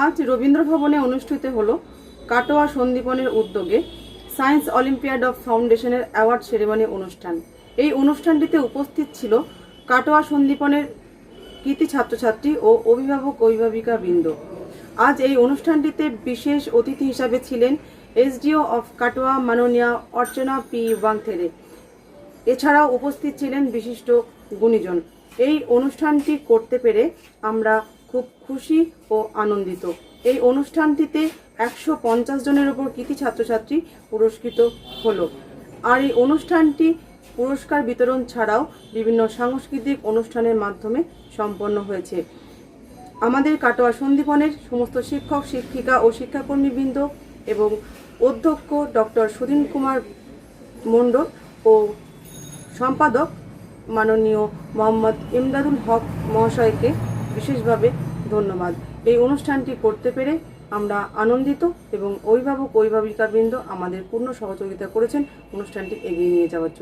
আজ রবীন্দ্র ভবনে অনুষ্ঠিত হল কাটোয়া সন্দীপনের উদ্যোগে সায়েন্স অলিম্পিয়াড অফ ফাউন্ডেশনের অ্যাওয়ার্ড সেরেমনি অনুষ্ঠান। এই অনুষ্ঠানটিতে উপস্থিত ছিল কাটোয়া সন্দীপনের কৃতি ছাত্রছাত্রী ও অভিভাবক অভিভাবিকা বৃন্দ আজ এই অনুষ্ঠানটিতে বিশেষ অতিথি হিসাবে ছিলেন এসডিও অফ কাটোয়া মাননীয়া অর্চনা পি ওয়াংথেরে এছাড়াও উপস্থিত ছিলেন বিশিষ্ট গুণীজন। এই অনুষ্ঠানটি করতে পেরে আমরা খুব খুশি ও আনন্দিত। এই অনুষ্ঠানটিতে একশো পঞ্চাশ জনের উপর কৃতি ছাত্রছাত্রী পুরস্কৃত হলো। আর এই অনুষ্ঠানটি পুরস্কার বিতরণ ছাড়াও বিভিন্ন সাংস্কৃতিক অনুষ্ঠানের মাধ্যমে সম্পন্ন হয়েছে। আমাদের কাটোয়া সন্দীপনের সমস্ত শিক্ষক, শিক্ষিকা ও শিক্ষাকর্মীবৃন্দ এবং অধ্যক্ষ ডক্টর সুদীন কুমার মণ্ডল ও সম্পাদক মাননীয় মোহাম্মদ ইমদাদুল হক মহাশয়কে বিশেষভাবে ধন্যবাদ। এই অনুষ্ঠানটি করতে পেরে আমরা আনন্দিত এবং অভিভাবক অভিভাবিকাবৃন্দ আমাদের পূর্ণ সহযোগিতা করেছেন অনুষ্ঠানটি এগিয়ে নিয়ে যাওয়ার জন্য।